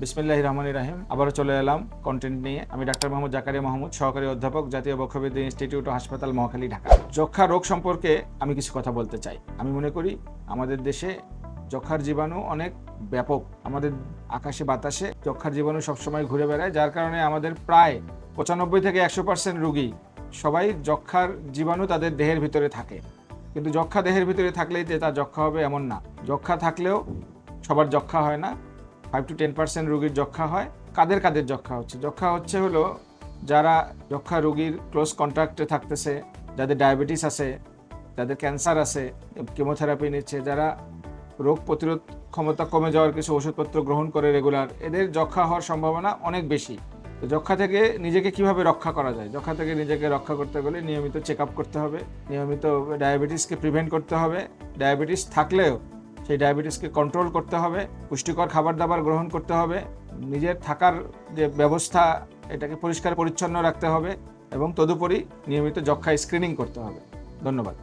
বিসমিল্লাহ রহমান রাহিম। আবারও চলে এলাম কন্টেন্ট নিয়ে। আমি ডাক্তার মোহাম্মদ জাকারিয়া মাহমুদ, সহকারী অধ্যাপক, জাতীয় বক্ষবিদ্যা ইনস্টিটিউট ও হাসপাতাল মহাখালী, ঢাকা। যক্ষা রোগ সম্পর্কে আমি কিছু কথা বলতে চাই। আমি মনে করি আমাদের দেশে যক্ষার জীবাণু অনেক ব্যাপক। আমাদের আকাশে, বাতাসে যক্ষার জীবাণু সবসময় ঘুরে বেড়ায়, যার কারণে আমাদের প্রায় পঁচানব্বই থেকে একশো পার্সেন্ট রুগী সবাই যক্ষার জীবাণু তাদের দেহের ভিতরে থাকে। কিন্তু যক্ষা দেহের ভিতরে থাকলেই যে তার যক্ষা হবে এমন না। যক্ষা থাকলেও সবার যক্ষা হয় না। ফাইভ টু টেন পার্সেন্ট রুগীর যক্ষা হয়। কাদের কাদের যক্ষা হচ্ছে? যক্ষা হচ্ছে হলো যারা যক্ষা রুগীর ক্লোজ কন্ট্যাক্টে থাকতেছে, যাদের ডায়াবেটিস আছে, যাদের ক্যান্সার আছে কেমোথেরাপি নিচ্ছে, যারা রোগ প্রতিরোধ ক্ষমতা কমে যাওয়ার কিছু ওষুধপত্র গ্রহণ করে রেগুলার এদের যক্ষা হওয়ার সম্ভাবনা অনেক বেশি। তো যক্ষা থেকে নিজেকে কীভাবে রক্ষা করা যায়? যক্ষা থেকে নিজেকে রক্ষা করতে গেলে নিয়মিত চেক করতে হবে, নিয়মিত ডায়াবেটিসকে প্রিভেন্ট করতে হবে। ডায়াবেটিস থাকলেও সেই ডায়াবেটিসকে কন্ট্রোল করতে হবে, পুষ্টিকর খাবার দাবার গ্রহণ করতে হবে, নিজের থাকার যে ব্যবস্থা, এটাকে পরিষ্কার পরিচ্ছন্ন রাখতে হবে এবং তদুপরি নিয়মিত যক্ষায় স্ক্রিনিং করতে হবে। ধন্যবাদ।